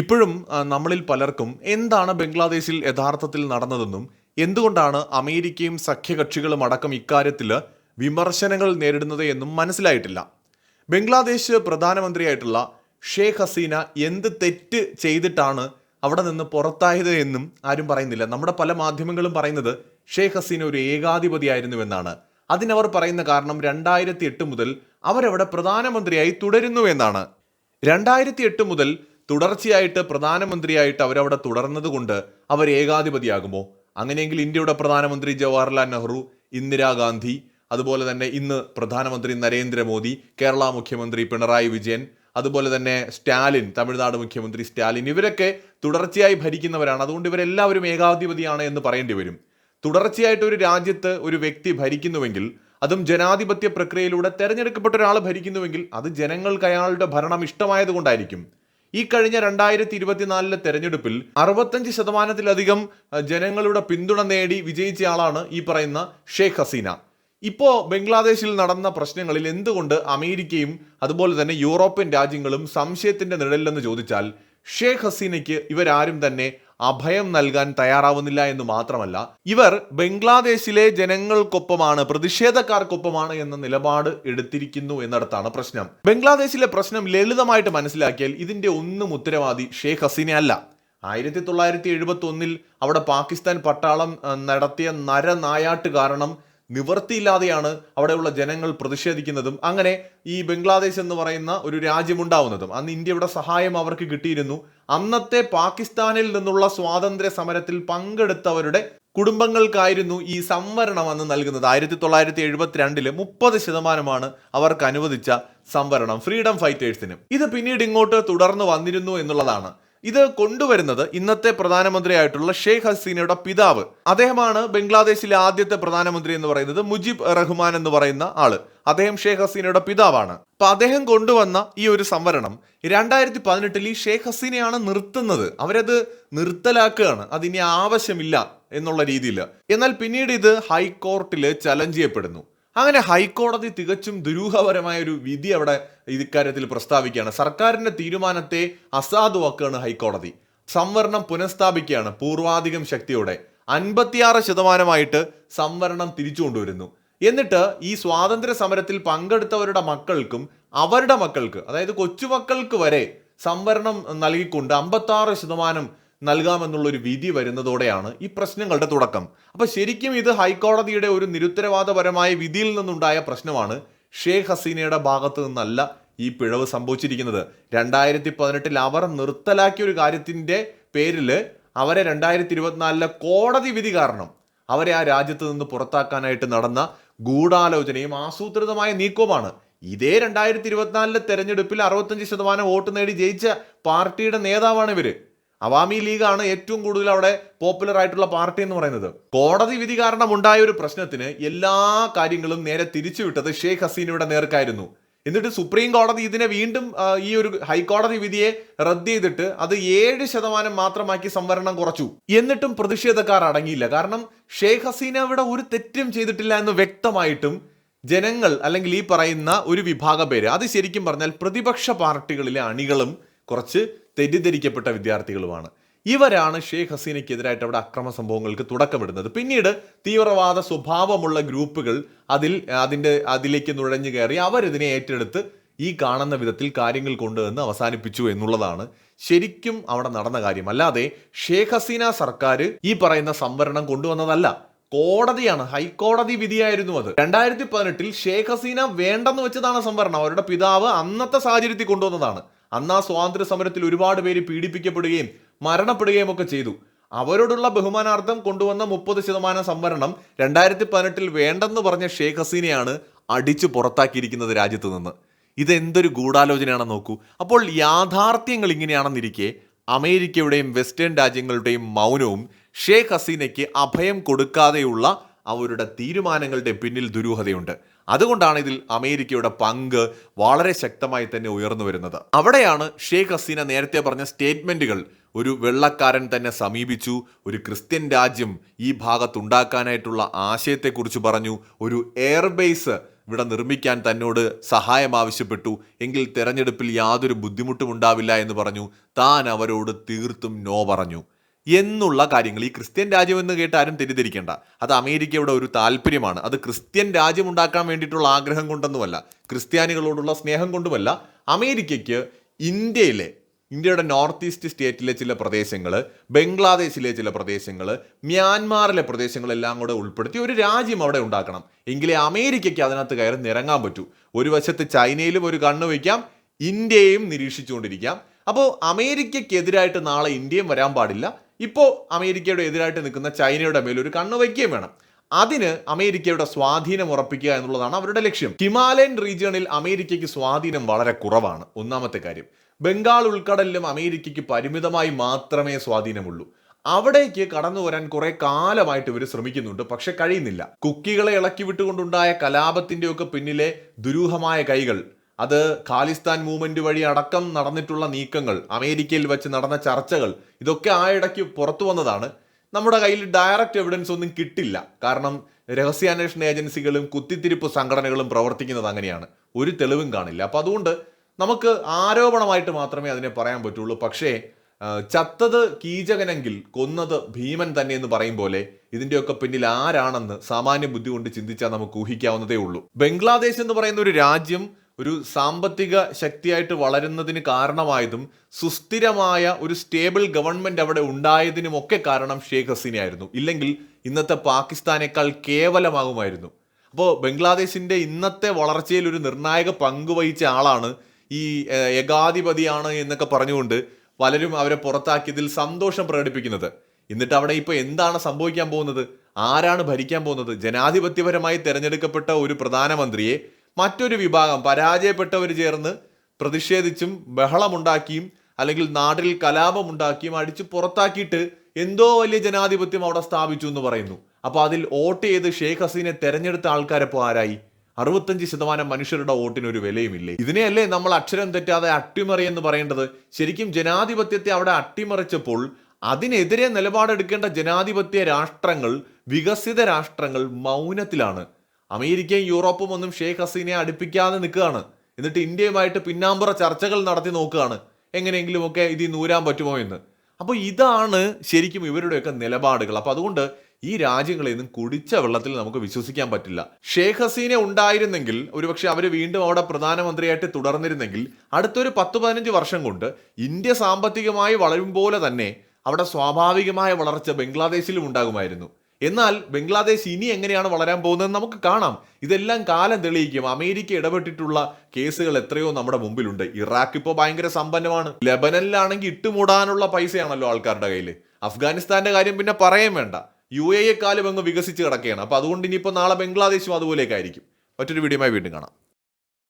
ഇപ്പോഴും നമ്മളിൽ പലർക്കും എന്താണ് ബംഗ്ലാദേശിൽ യഥാർത്ഥത്തിൽ നടന്നതെന്നും എന്തുകൊണ്ടാണ് അമേരിക്കയും സഖ്യകക്ഷികളും അടക്കം ഇക്കാര്യത്തിൽ വിമർശനങ്ങൾ നേരിടുന്നത് എന്നും മനസ്സിലായിട്ടില്ല. ബംഗ്ലാദേശ് പ്രധാനമന്ത്രിയായിട്ടുള്ള ഷേഖ് ഹസീന എന്ത് തെറ്റ് ചെയ്തിട്ടാണ് അവിടെ നിന്ന് പുറത്തായത് എന്നും ആരും പറയുന്നില്ല. നമ്മുടെ പല മാധ്യമങ്ങളും പറയുന്നത് ഷേഖ് ഹസീന ഒരു ഏകാധിപതിയായിരുന്നുവെന്നാണ്. അതിനവർ പറയുന്ന കാരണം രണ്ടായിരത്തി എട്ട് മുതൽ അവരവിടെ പ്രധാനമന്ത്രിയായി തുടരുന്നു എന്നാണ്. രണ്ടായിരത്തി എട്ട് മുതൽ തുടർച്ചയായിട്ട് പ്രധാനമന്ത്രിയായിട്ട് അവരവിടെ തുടർന്നതുകൊണ്ട് അവർ ഏകാധിപതിയാകുമോ? അങ്ങനെയെങ്കിൽ ഇന്ത്യയുടെ പ്രധാനമന്ത്രി ജവഹർലാൽ നെഹ്റു ഇന്ദിരാഗാന്ധി അതുപോലെ തന്നെ ഇന്ന് പ്രധാനമന്ത്രി നരേന്ദ്രമോദി കേരള മുഖ്യമന്ത്രി പിണറായി വിജയൻ അതുപോലെ തന്നെ സ്റ്റാലിൻ തമിഴ്നാട് മുഖ്യമന്ത്രി സ്റ്റാലിൻ ഇവരൊക്കെ തുടർച്ചയായി ഭരിക്കുന്നവരാണ്. അതുകൊണ്ട് ഇവരെല്ലാവരും ഏകാധിപതിയാണ് എന്ന് പറയേണ്ടി വരും. തുടർച്ചയായിട്ട് ഒരു രാജ്യത്ത് ഒരു വ്യക്തി ഭരിക്കുന്നുവെങ്കിൽ അതും ജനാധിപത്യ പ്രക്രിയയിലൂടെ തെരഞ്ഞെടുക്കപ്പെട്ട ഒരാൾ ഭരിക്കുന്നുവെങ്കിൽ അത് ജനങ്ങൾക്ക് അയാളുടെ ഭരണം ഇഷ്ടമായതുകൊണ്ടായിരിക്കും. ഈ കഴിഞ്ഞ രണ്ടായിരത്തി ഇരുപത്തിനാലിലെ തെരഞ്ഞെടുപ്പിൽ അറുപത്തഞ്ച് ശതമാനത്തിലധികം ജനങ്ങളുടെ പിന്തുണ നേടി വിജയിച്ചയാളാണ് ഈ പറയുന്ന ഷെയ്ഖ് ഹസീന. ഇപ്പോൾ ബംഗ്ലാദേശിൽ നടന്ന പ്രശ്നങ്ങളിൽ എന്തുകൊണ്ട് അമേരിക്കയും അതുപോലെ തന്നെ യൂറോപ്യൻ രാജ്യങ്ങളും സംശയത്തിന്റെ നിഴലിലെന്ന് ചോദിച്ചാൽ ഷേഖ് ഹസീനയ്ക്ക് ഇവരാരും തന്നെ അഭയം നൽകാൻ തയ്യാറാവുന്നില്ല എന്ന് മാത്രമല്ല ഇവർ ബംഗ്ലാദേശിലെ ജനങ്ങൾക്കൊപ്പമാണ് പ്രതിഷേധക്കാർക്കൊപ്പമാണ് എന്ന നിലപാട് എടുത്തിരിക്കുന്നു എന്നിടത്താണ് പ്രശ്നം. ബംഗ്ലാദേശിലെ പ്രശ്നം ലളിതമായിട്ട് മനസ്സിലാക്കിയാൽ ഇതിന്റെ ഒന്നും ഉത്തരവാദി ഷേഖ് ഹസീന അല്ല. ആയിരത്തി തൊള്ളായിരത്തി എഴുപത്തി ഒന്നിൽ അവിടെ പാകിസ്ഥാൻ പട്ടാളം നടത്തിയ നരനായാട്ട് കാരണം നിവൃത്തിയില്ലാതെയാണ് അവിടെയുള്ള ജനങ്ങൾ പ്രതിഷേധിക്കുന്നതും അങ്ങനെ ഈ ബംഗ്ലാദേശ് എന്ന് പറയുന്ന ഒരു രാജ്യമുണ്ടാവുന്നതും. അന്ന് ഇന്ത്യയുടെ സഹായം അവർക്ക് കിട്ടിയിരുന്നു. അന്നത്തെ പാകിസ്ഥാനിൽ നിന്നുള്ള സ്വാതന്ത്ര്യ സമരത്തിൽ പങ്കെടുത്തവരുടെ കുടുംബങ്ങൾക്കായിരുന്നു ഈ സംവരണം അന്ന് നൽകുന്നത്. ആയിരത്തി തൊള്ളായിരത്തി എഴുപത്തിരണ്ടിൽ മുപ്പത് ശതമാനമാണ് അവർക്ക് അനുവദിച്ച സംവരണം ഫ്രീഡം ഫൈറ്റേഴ്സിനും. ഇത് പിന്നീട് ഇങ്ങോട്ട് തുടർന്ന് വന്നിരുന്നു എന്നുള്ളതാണ്. ഇത് കൊണ്ടുവരുന്നത് ഇന്നത്തെ പ്രധാനമന്ത്രിയായിട്ടുള്ള ഷെയ്ഖ് ഹസീനയുടെ പിതാവ്. അദ്ദേഹമാണ് ബംഗ്ലാദേശിലെ ആദ്യത്തെ പ്രധാനമന്ത്രി എന്ന് പറയുന്നത് മുജീബ് റഹ്മാൻ എന്ന് പറയുന്ന ആൾ. അദ്ദേഹം ഷെയ്ഖ് ഹസീനയുടെ പിതാവാണ്. അപ്പൊ അദ്ദേഹം കൊണ്ടുവന്ന ഈ ഒരു സംവരണം രണ്ടായിരത്തി പതിനെട്ടിൽ ഈ ഷെയ്ഖ് ഹസീനയാണ് നിർത്തുന്നത്. അവരത് നിർത്തലാക്കുകയാണ്. അതിനി ആവശ്യമില്ല എന്നുള്ള രീതിയിൽ എന്നാൽ പിന്നീട് ഇത് ഹൈക്കോർട്ടിൽ ചലഞ്ച് ചെയ്യപ്പെടുന്നു. അങ്ങനെ ഹൈക്കോടതി തികച്ചും ദുരൂഹപരമായ ഒരു വിധി അവിടെ ഇക്കാര്യത്തിൽ പ്രസ്താവിക്കുകയാണ്. സർക്കാരിന്റെ തീരുമാനത്തെ അസാധുവാക്കുകയാണ് ഹൈക്കോടതി. സംവരണം പുനഃസ്ഥാപിക്കുകയാണ് പൂർവാധികം ശക്തിയോടെ. അൻപത്തിയാറ് ശതമാനമായിട്ട് സംവരണം തിരിച്ചു കൊണ്ടുവരുന്നു. എന്നിട്ട് ഈ സ്വാതന്ത്ര്യ സമരത്തിൽ പങ്കെടുത്തവരുടെ മക്കൾക്കും അവരുടെ മക്കൾക്ക് അതായത് കൊച്ചുമക്കൾക്ക് വരെ സംവരണം നൽകിക്കൊണ്ട് അമ്പത്താറ് ശതമാനം നൽകാമെന്നുള്ള ഒരു വിധി വരുന്നതോടെയാണ് ഈ പ്രശ്നങ്ങളുടെ തുടക്കം. അപ്പോൾ ശരിക്കും ഇത് ഹൈക്കോടതിയുടെ ഒരു നിരുത്തരവാദപരമായ വിധിയിൽ നിന്നുണ്ടായ പ്രശ്നമാണ് ഷേഖ് ഹസീനയുടെ ഭാഗത്തു നിന്നല്ല ഈ പിഴവ് സംഭവിച്ചിരിക്കുന്നത്. രണ്ടായിരത്തി പതിനെട്ടിൽ അവർ നിർത്തലാക്കിയ ഒരു കാര്യത്തിന്റെ പേരിൽ അവരെ രണ്ടായിരത്തി ഇരുപത്തിനാലിലെ കോടതി വിധി കാരണം അവരെ ആ രാജ്യത്ത് നിന്ന് പുറത്താക്കാനായിട്ട് നടന്ന ഗൂഢാലോചനയും ആസൂത്രിതമായ നീക്കവുമാണ്. ഇതേ രണ്ടായിരത്തി ഇരുപത്തിനാലിലെ തെരഞ്ഞെടുപ്പിൽ അറുപത്തഞ്ച് ശതമാനം വോട്ട് നേടി ജയിച്ച പാർട്ടിയുടെ നേതാവാണ് ഇവർ. അവാമി ലീഗാണ് ഏറ്റവും കൂടുതൽ അവിടെ പോപ്പുലർ ആയിട്ടുള്ള പാർട്ടി എന്ന് പറയുന്നത്. കോടതി വിധി കാരണം ഉണ്ടായ ഒരു പ്രശ്നത്തിന് എല്ലാ കാര്യങ്ങളും നേരെ തിരിച്ചുവിട്ടത് ഷെയ്ഖ് ഹസീനയുടെ നേർക്കായിരുന്നു. എന്നിട്ട് സുപ്രീം കോടതി ഇതിനെ വീണ്ടും ഈ ഒരു ഹൈക്കോടതി വിധിയെ റദ്ദ് ചെയ്തിട്ട് അത് ഏഴ് ശതമാനം മാത്രമാക്കി സംവരണം കുറച്ചു. എന്നിട്ടും പ്രതിഷേധക്കാർ അടങ്ങിയില്ല. കാരണം ഷെയ്ഖ് ഹസീന ഇവിടെ ഒരു തെറ്റും ചെയ്തിട്ടില്ല എന്ന് വ്യക്തമായിട്ടും ജനങ്ങൾ അല്ലെങ്കിൽ ഈ പറയുന്ന ഒരു വിഭാഗം പേര് അത് ശരിക്കും പറഞ്ഞാൽ പ്രതിപക്ഷ പാർട്ടികളിലെ അണികളും കുറച്ച് തെറ്റിദ്ധരിക്കപ്പെട്ട വിദ്യാർത്ഥികളുമാണ്. ഇവരാണ് ഷെയ്ഖ് ഹസീനയ്ക്കെതിരായിട്ട് അവിടെ അക്രമ സംഭവങ്ങൾക്ക് തുടക്കമിടുന്നത്. പിന്നീട് തീവ്രവാദ സ്വഭാവമുള്ള ഗ്രൂപ്പുകൾ അതിൽ അതിന്റെ അതിലേക്ക് നുഴഞ്ഞു കയറി അവരിതിനെ ഏറ്റെടുത്ത് ഈ കാണുന്ന വിധത്തിൽ കാര്യങ്ങൾ കൊണ്ടുവന്ന് അവസാനിപ്പിച്ചു എന്നുള്ളതാണ് ശരിക്കും അവിടെ നടന്ന കാര്യം. അല്ലാതെ ഷെയ്ഖ് ഹസീന സർക്കാർ ഈ പറയുന്ന സംവരണം കൊണ്ടുവന്നതല്ല. കോടതിയാണ് ഹൈക്കോടതി വിധിയായിരുന്നു അത്. രണ്ടായിരത്തി പതിനെട്ടിൽ ഷേഖ് ഹസീന വേണ്ടെന്ന് വെച്ചതാണ് സംവരണം. അവരുടെ പിതാവ് അന്നത്തെ സാഹചര്യത്തിൽ കൊണ്ടുവന്നതാണ്. അന്ന് ആ സ്വാതന്ത്ര്യ സമരത്തിൽ ഒരുപാട് പേര് പീഡിപ്പിക്കപ്പെടുകയും മരണപ്പെടുകയും ഒക്കെ ചെയ്തു. അവരോടുള്ള ബഹുമാനാർത്ഥം കൊണ്ടുവന്ന മുപ്പത് ശതമാനം സംവരണം രണ്ടായിരത്തി പതിനെട്ടിൽ വേണ്ടെന്ന് പറഞ്ഞ ഷേഖ് ഹസീനയാണ് അടിച്ചു പുറത്താക്കിയിരിക്കുന്നത് രാജ്യത്ത് നിന്ന്. ഇതെന്തൊരു ഗൂഢാലോചനയാണെന്ന് നോക്കൂ. അപ്പോൾ യാഥാർത്ഥ്യങ്ങൾ ഇങ്ങനെയാണെന്നിരിക്കെ അമേരിക്കയുടെയും വെസ്റ്റേൺ രാജ്യങ്ങളുടെയും മൗനവും ഷേഖ് ഹസീനയ്ക്ക് അഭയം കൊടുക്കാതെയുള്ള അവരുടെ തീരുമാനങ്ങളുടെ പിന്നിൽ ദുരൂഹതയുണ്ട്. അതുകൊണ്ടാണ് ഇതിൽ അമേരിക്കയുടെ പങ്ക് വളരെ ശക്തമായി തന്നെ ഉയർന്നു വരുന്നത്. അവിടെയാണ് ഷെയ്ഖ് ഹസീന നേരത്തെ പറഞ്ഞ സ്റ്റേറ്റ്മെന്റുകൾ ഒരു വെള്ളക്കാരൻ തന്നെ സമീപിച്ചു ഒരു ക്രിസ്ത്യൻ രാജ്യം ഈ ഭാഗത്തുണ്ടാക്കാനായിട്ടുള്ള ആശയത്തെക്കുറിച്ച് പറഞ്ഞു ഒരു എയർബേസ് ഇവിടെ നിർമ്മിക്കാൻ തന്നോട് സഹായം ആവശ്യപ്പെട്ടു എങ്കിൽ തെരഞ്ഞെടുപ്പിൽ യാതൊരു ബുദ്ധിമുട്ടും ഉണ്ടാവില്ല എന്ന് പറഞ്ഞു താൻ അവരോട് തീർത്തും നോ പറഞ്ഞു. എന്നുള്ള കാര്യങ്ങൾ. ഈ ക്രിസ്ത്യൻ രാജ്യം എന്ന് കേട്ട് ആരും തെറ്റിദ്ധരിക്കേണ്ട. അത് അമേരിക്കയുടെ ഒരു താല്പര്യമാണ്. അത് ക്രിസ്ത്യൻ രാജ്യം ഉണ്ടാക്കാൻ വേണ്ടിയിട്ടുള്ള ആഗ്രഹം കൊണ്ടൊന്നുമല്ല. ക്രിസ്ത്യാനികളോടുള്ള സ്നേഹം കൊണ്ടുമല്ല. അമേരിക്കയ്ക്ക് ഇന്ത്യയിലെ ഇന്ത്യയുടെ നോർത്ത് ഈസ്റ്റ് സ്റ്റേറ്റിലെ ചില പ്രദേശങ്ങൾ ബംഗ്ലാദേശിലെ ചില പ്രദേശങ്ങൾ മ്യാൻമാറിലെ പ്രദേശങ്ങളെല്ലാം കൂടെ ഉൾപ്പെടുത്തി ഒരു രാജ്യം അവിടെ ഉണ്ടാക്കണം. എങ്കിലേ അമേരിക്കയ്ക്ക് അതിനകത്ത് കയറി നിരങ്ങാൻ പറ്റൂ. ഒരു വശത്ത് ചൈനയിലും ഒരു കണ്ണ് വയ്ക്കാം ഇന്ത്യയും നിരീക്ഷിച്ചുകൊണ്ടിരിക്കാം. അപ്പോൾ അമേരിക്കയ്ക്കെതിരായിട്ട് നാളെ ഇന്ത്യയും വരാൻ പാടില്ല. ഇപ്പോൾ അമേരിക്കയുടെ എതിരായിട്ട് നിൽക്കുന്ന ചൈനയുടെ മേൽ ഒരു കണ്ണ് വയ്ക്കുകയും വേണം. അതിന് അമേരിക്കയുടെ സ്വാധീനം ഉറപ്പിക്കുക എന്നുള്ളതാണ് അവരുടെ ലക്ഷ്യം. ഹിമാലയൻ റീജിയണിൽ അമേരിക്കയ്ക്ക് സ്വാധീനം വളരെ കുറവാണ്. ഒന്നാമത്തെ കാര്യം ബംഗാൾ ഉൾക്കടലിലും അമേരിക്കയ്ക്ക് പരിമിതമായി മാത്രമേ സ്വാധീനമുള്ളൂ. അവിടേക്ക് കടന്നു വരാൻ കുറെ കാലമായിട്ട് ഇവർ ശ്രമിക്കുന്നുണ്ട് പക്ഷെ കഴിയുന്നില്ല. കുക്കികളെ ഇളക്കി വിട്ടുകൊണ്ടുണ്ടായ കലാപത്തിന്റെയൊക്കെ പിന്നിലെ ദുരൂഹമായ കൈകൾ അത് ഖാലിസ്ഥാൻ മൂവ്മെന്റ് വഴി അടക്കം നടന്നിട്ടുള്ള നീക്കങ്ങൾ അമേരിക്കയിൽ വെച്ച് നടന്ന ചർച്ചകൾ ഇതൊക്കെ ആ ഇടയ്ക്ക് പുറത്തു വന്നതാണ്. നമ്മുടെ കയ്യിൽ ഡയറക്റ്റ് എവിഡൻസ് ഒന്നും കിട്ടില്ല. കാരണം രഹസ്യാന്വേഷണ ഏജൻസികളും കുത്തിത്തിരിപ്പ് സംഘടനകളും പ്രവർത്തിക്കുന്നത് അങ്ങനെയാണ്. ഒരു തെളിവും കാണില്ല. അപ്പോൾ അതുകൊണ്ട് നമുക്ക് ആരോപണമായിട്ട് മാത്രമേ അതിനെ പറയാൻ പറ്റുള്ളൂ. പക്ഷേ ചത്തത് കീചകനെങ്കിൽ കൊന്നത് ഭീമൻ തന്നെ എന്ന് പറയും പോലെ ഇതിന്റെയൊക്കെ പിന്നിൽ ആരാണെന്ന് സാമാന്യ ബുദ്ധി കൊണ്ട് ചിന്തിച്ചാൽ നമുക്ക് ഊഹിക്കാവുന്നതേ ഉള്ളൂ. ബംഗ്ലാദേശ് എന്ന് പറയുന്ന ഒരു രാജ്യം ഒരു സാമ്പത്തിക ശക്തിയായിട്ട് വളരുന്നതിന് കാരണമായതും സുസ്ഥിരമായ ഒരു സ്റ്റേബിൾ ഗവൺമെന്റ് അവിടെ ഉണ്ടായതിനുമൊക്കെ കാരണം ഷേഖ് ഹസീനയായിരുന്നു. ഇല്ലെങ്കിൽ ഇന്നത്തെ പാകിസ്ഥാനേക്കാൾ കേവലമാകുമായിരുന്നു. അപ്പോൾ ബംഗ്ലാദേശിന്റെ ഇന്നത്തെ വളർച്ചയിൽ ഒരു നിർണായക പങ്ക് വഹിച്ച ആളാണ് ഈ ഏകാധിപതിയാണ് എന്നൊക്കെ പറഞ്ഞുകൊണ്ട് പലരും അവരെ പുറത്താക്കിയതിൽ സന്തോഷം പ്രകടിപ്പിക്കുന്നത്. എന്നിട്ട് അവിടെ ഇപ്പോൾ എന്താണ് സംഭവിക്കാൻ പോകുന്നത്? ആരാണ് ഭരിക്കാൻ പോകുന്നത്? ജനാധിപത്യപരമായി തിരഞ്ഞെടുക്കപ്പെട്ട ഒരു പ്രധാനമന്ത്രിയെ മറ്റൊരു വിഭാഗം പരാജയപ്പെട്ടവർ ചേർന്ന് പ്രതിഷേധിച്ചും ബഹളമുണ്ടാക്കിയും അല്ലെങ്കിൽ നാട്ടിൽ കലാപമുണ്ടാക്കിയും അടിച്ചു പുറത്താക്കിയിട്ട് എന്തോ വലിയ ജനാധിപത്യം അവിടെ സ്ഥാപിച്ചു എന്ന് പറയുന്നു. അപ്പോൾ അതിൽ വോട്ട് ചെയ്ത് ഷെയ്ഖ് ഹസീനെ തെരഞ്ഞെടുത്ത ആൾക്കാരപ്പോ ആരായി? അറുപത്തഞ്ച് ശതമാനം മനുഷ്യരുടെ വോട്ടിന് ഒരു വിലയുമില്ലേ? ഇതിനെയല്ലേ നമ്മൾ അക്ഷരം തെറ്റാതെ അട്ടിമറി എന്ന് പറയേണ്ടത്? ശരിക്കും ജനാധിപത്യത്തെ അവിടെ അട്ടിമറിച്ചപ്പോൾ അതിനെതിരെ നിലപാടെടുക്കേണ്ട ജനാധിപത്യ രാഷ്ട്രങ്ങൾ വികസിത രാഷ്ട്രങ്ങൾ മൗനത്തിലാണ്. അമേരിക്കയും യൂറോപ്പും ഒന്നും ഷെയ്ഖ് ഹസീനയെ അടുപ്പിക്കാതെ നിൽക്കുകയാണ്. എന്നിട്ട് ഇന്ത്യയുമായിട്ട് പിന്നാമ്പുറ ചർച്ചകൾ നടത്തി നോക്കുകയാണ്. എങ്ങനെയെങ്കിലുമൊക്കെ ഇത് നൂരാൻ പറ്റുമോ എന്ന്. അപ്പോൾ ഇതാണ് ശരിക്കും ഇവരുടെയൊക്കെ നിലപാടുകൾ. അപ്പോൾ അതുകൊണ്ട് ഈ രാജ്യങ്ങളിൽ നിന്നും കുടിച്ച വെള്ളത്തിൽ നമുക്ക് വിശ്വസിക്കാൻ പറ്റില്ല. ഷേഖ് ഹസീന ഉണ്ടായിരുന്നെങ്കിൽ ഒരുപക്ഷെ അവർ വീണ്ടും അവിടെ പ്രധാനമന്ത്രിയായിട്ട് തുടർന്നിരുന്നെങ്കിൽ അടുത്തൊരു പത്ത് പതിനഞ്ച് വർഷം കൊണ്ട് ഇന്ത്യ സാമ്പത്തികമായി വളരും പോലെ തന്നെ അവിടെ സ്വാഭാവികമായ വളർച്ച ബംഗ്ലാദേശിലും ഉണ്ടാകുമായിരുന്നു. എന്നാൽ ബംഗ്ലാദേശ് ഇനി എങ്ങനെയാണ് വളരാൻ പോകുന്നതെന്ന് നമുക്ക് കാണാം. ഇതെല്ലാം കാലം തെളിയിക്കും. അമേരിക്ക ഇടപെട്ടിട്ടുള്ള കേസുകൾ എത്രയോ നമ്മുടെ മുമ്പിലുണ്ട്. ഇറാഖ് ഇപ്പോൾ ഭയങ്കര സമ്പന്നമാണ്. ലബനനിലാണെങ്കിൽ ഇട്ടുമൂടാനുള്ള പൈസയാണല്ലോ ആൾക്കാരുടെ കയ്യിൽ അഫ്ഗാനിസ്ഥാന്റെ കാര്യം പിന്നെ പറയാൻ വേണ്ട. യു എ കാലം അങ്ങ് വികസിച്ച് കിടക്കുകയാണ്. അപ്പോൾ അതുകൊണ്ട് ഇനിയിപ്പോൾ നാളെ ബംഗ്ലാദേശും അതുപോലെയൊക്കെ ആയിരിക്കും. മറ്റൊരു വീഡിയോയുമായി വീണ്ടും കാണാം.